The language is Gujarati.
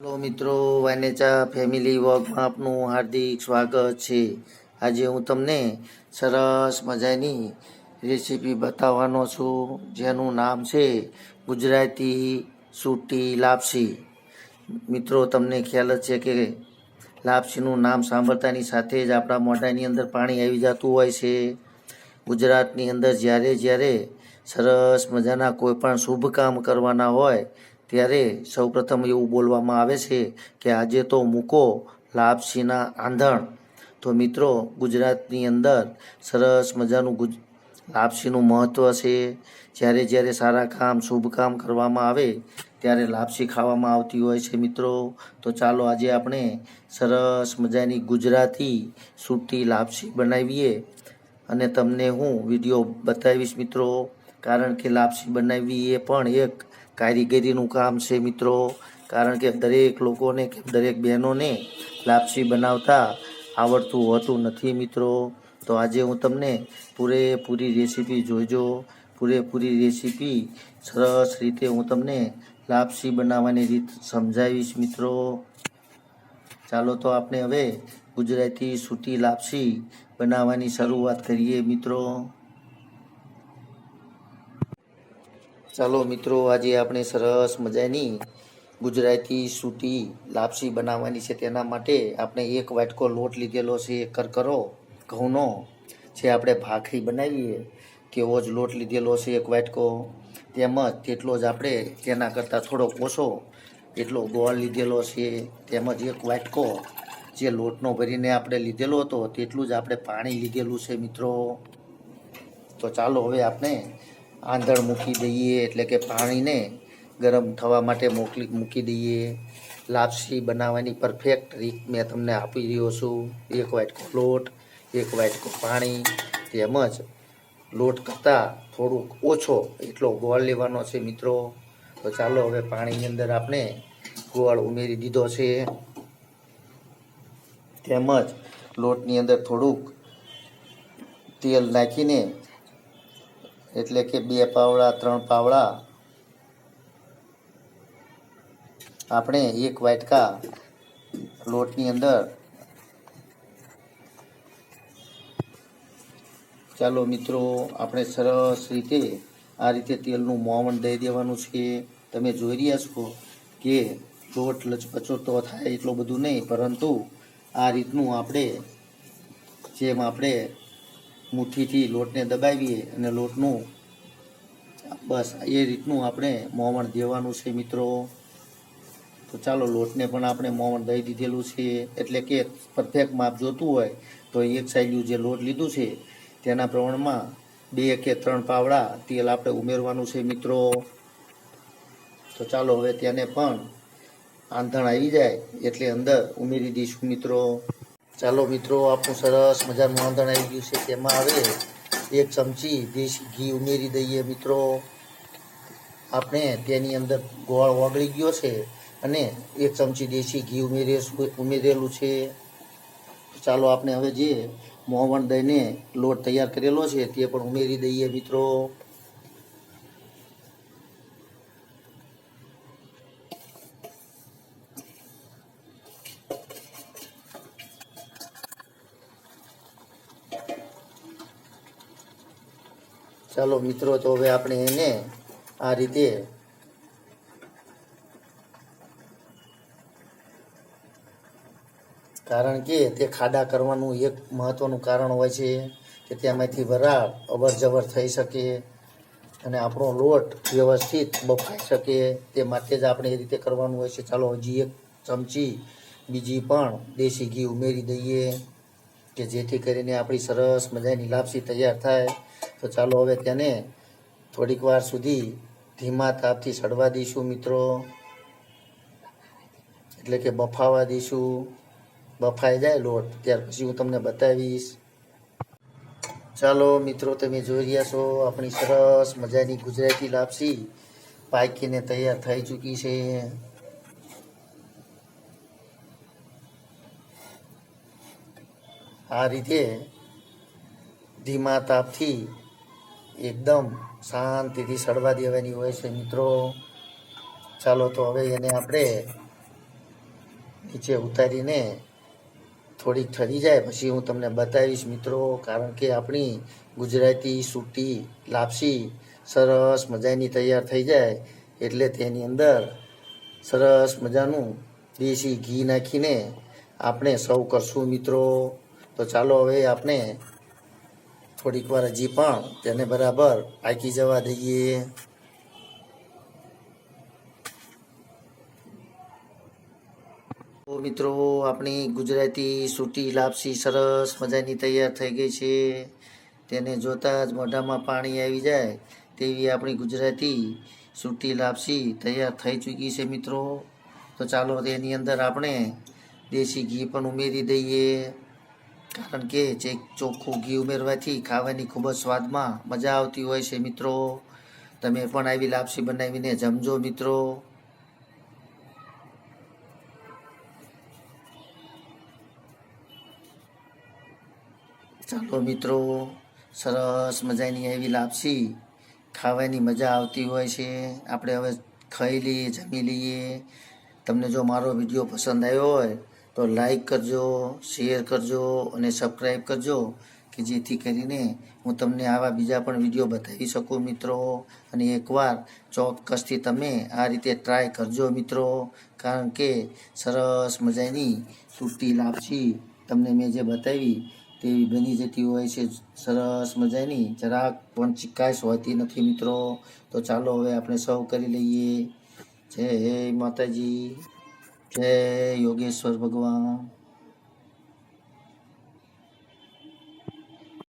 હેલો મિત્રો વાનેચા ફેમિલી વર્કમાં આપનું હાર્દિક સ્વાગત છે. આજે હું તમને સરસ મજાની રેસીપી બતાવવાનો છું, જેનું નામ છે ગુજરાતી સૂટી લાપસી. મિત્રો, તમને ખ્યાલ જ છે કે લાપસીનું નામ સાંભળતાની સાથે જ આપણા મોઢાની અંદર પાણી આવી જતું હોય છે. ગુજરાતની અંદર જ્યારે જ્યારે સરસ મજાના કોઈ પણ શુભ કામ કરવાના હોય ત્યારે સૌપ્રથમ એવું બોલવામાં આવે છે કે આજે તો મૂકો લાપસીના આંધણ. તો મિત્રો, ગુજરાતની અંદર સરસ મજાનું ગુજ, લાપસીનું મહત્ત્વ છે. જ્યારે જ્યારે સારા કામ, શુભ કામ કરવામાં આવે, ત્યારે લાપસી ખાવામાં આવતી હોય છે મિત્રો. તો ચાલો આજે આપણે સરસ મજાની ગુજરાતી સૂટી લાપસી બનાવીએ અને તમને હું વીડિયો બતાવીશ મિત્રો. કારણ કે લાપસી બનાવવી એ પણ એક કારીગરીનું કામ છે મિત્રો. કારણ કે દરેક લોકોને કે દરેક બહેનોને લાપસી બનાવતા આવડતું હોતું નથી મિત્રો. તો આજે હું તમને પૂરેપૂરી રેસીપી જોઈજો. પૂરેપૂરી રેસીપી સરસ રીતે હું તમને લાપસી બનાવવાની રીત સમજાવીશ મિત્રો. ચાલો તો આપણે હવે ગુજરાતી સૂટી લાપસી બનાવવાની શરૂઆત કરીએ મિત્રો. ચાલો મિત્રો, આજે આપણે સરસ મજાની ગુજરાતી સૂટી લાપસી બનાવવાની છે. તેના માટે આપણે એક વાટકો લોટ લીધેલો છે કરકરો, ઘઉંનો, જે આપણે ભાખરી બનાવીએ તેવો જ લોટ લીધેલો છે એક વાટકો. તેમજ તેટલો જ આપણે તેના કરતાં થોડો ઓછો એટલો ગોળ લીધેલો છે. તેમજ એક વાટકો જે લોટનો ભરીને આપણે લીધેલો હતો, તેટલું જ આપણે પાણી લીધેલું છે મિત્રો. તો ચાલો હવે આપણે આંધણ મૂકી દઈએ, એટલે કે પાણીને ગરમ થવા માટે મોકલી, મૂકી દઈએ. લાપસી બનાવવાની પરફેક્ટ રીત મેં તમને આપી રહ્યો છું. એક વાટકો લોટ, એક વાટકો પાણી, તેમજ લોટ કરતાં થોડુંક ઓછો એટલો ગોળ લેવાનો છે મિત્રો. તો ચાલો હવે પાણીની અંદર આપણે ગોળ ઉમેરી દીધો છે. તેમજ લોટની અંદર થોડુંક તેલ નાખીને એટલે કે બે પાવડા, ત્રણ પાવડા. આપણે એક વાટકા લોટની અંદર. ચાલો મિત્રો, આપણે સરસ રીતે આ રીતે તેલનું મોવણ દઈ દેવાનું છે. તમે જોઈ રહ્યા છો કે લોટ લચપચો તો થાય એટલું બધું નહીં, પરંતુ આ રીતનું આપણે, જેમ આપણે મુઠ્ઠીથી લોટને દબાવીએ અને લોટનું બસ એ રીતનું આપણે મોવણ દેવાનું છે મિત્રો. તો ચાલો લોટને પણ આપણે મોવણ દઈ દીધેલું છે. એટલે કે પરફેક્ટ માપ જોતું હોય તો એક સાઈડનું જે લોટ લીધું છે તેના પ્રમાણમાં બે કે ત્રણ પાવડા તેલ આપણે ઉમેરવાનું છે મિત્રો. તો ચાલો હવે તેને પણ આંધણ આવી જાય એટલે અંદર ઉમેરી દઈશું મિત્રો. ચાલો મિત્રો આપણું સરસ મજાનું આંધણ આવી ગયું છે તેમાં હવે એક ચમચી દેશી ઘી ઉમેરી દઈએ મિત્રો. આપણે તેની અંદર ગોળ ઓગળી ગયો છે અને એક ચમચી દેશી ઘી ઉમેરીશું ઉમેરેલું છે. ચાલો આપણે હવે જે મોવણ દહીંને લોટ તૈયાર કરેલો છે તે પણ ઉમેરી દઈએ મિત્રો. ચાલો મિત્રો, તો હવે આપણે એને આ રીતે કારણ કે તે ખાડા કરવાનું એક મહત્વનું કારણ હોય છે કે તેમાંથી વરાળ અવર જવર થઈ શકે અને આપણો લોટ વ્યવસ્થિત બફાઈ શકે. તે માટે જ આપણે એ રીતે કરવાનું હોય છે. ચાલો હજી એક ચમચી, બીજી પણ દેશી ઘી ઉમેરી દઈએ. કે જેથી કરીને આપણી સરસ મજાની લાપસી તૈયાર થાય. તો ચાલો હવે તેને થોડીક વાર સુધી ધીમા તાપથી સડવા દઈશું મિત્રો. એટલે કે બફાવા દઈશું. બફાઈ જાય લોટ, ત્યાર પછી હું તમને બતાવીશ. ચાલો મિત્રો, તમે જોઈ રહ્યા છો આપણી સરસ મજાની ગુજરાતી લાપસી પાકીને તૈયાર થઈ ચૂકી છે. આ રીતે ધીમા તાપથી એકદમ શાંતિથી સડવા દેવાની હોય છે મિત્રો. ચાલો તો હવે એને આપણે નીચે ઉતારીને થોડીક ઠરી જાય. પછી હું તમને બતાવીશ મિત્રો, કારણ કે આપણી ગુજરાતી સૂટી લાપસી સરસ મજાની તૈયાર થઈ જાય. એટલે તેની અંદર સરસ મજાનું દેશી ઘી નાખીને આપણે સૌ કરશું મિત્રો. તો ચાલો હવે આપણે થોડીક વાર હજી પણ તેને બરાબર પાકી જવા દઈએ. મિત્રો, આપણી ગુજરાતી સૂટી લાપસી સરસ મજાની તૈયાર થઈ ગઈ છે. તેને જોતાં જ મોઢામાં પાણી આવી જાય તેવી આપણી ગુજરાતી સૂટી લાપસી તૈયાર થઈ ચૂકી છે મિત્રો. તો ચાલો તેની અંદર આપણે દેશી ઘી પણ ઉમેરી દઈએ. કારણ કે જે ચોખ્ખું ઘી ઉમેરવાથી ખાવાની ખૂબ જ સ્વાદમાં મજા આવતી હોય છે મિત્રો. તમે પણ આવી લાપસી બનાવીને જમજો મિત્રો. ચાલો મિત્રો, સરસ મજાની એવી લાપસી ખાવાની મજા આવતી હોય છે. આપણે હવે ખાઈ લઈએ, જમી લઈએ. તમને જો મારો વીડિયો પસંદ આવ્યો હોય તો લાઈક કરજો શેર કરજો અને સબસ્ક્રાઈબ કરજો કે જેથી કરીને હું તમને આવા બીજા પણ વીડિયો બતાવી શકું મિત્રો. અને એકવાર ચોક્કસથી તમે આ રીતે ટ્રાય કરજો મિત્રો. કારણ કે સરસ મજાની સૂટી લાપસી તમને મેં જે બતાવી તેવી બની જતી હોય છે. સરસ મજાની, જરાક પણ ચિકાશ હોતી નથી મિત્રો. તો ચાલો હવે આપણે સર્વ કરી લઈએ. જય માતાજી. जय योगेश्वर भगवान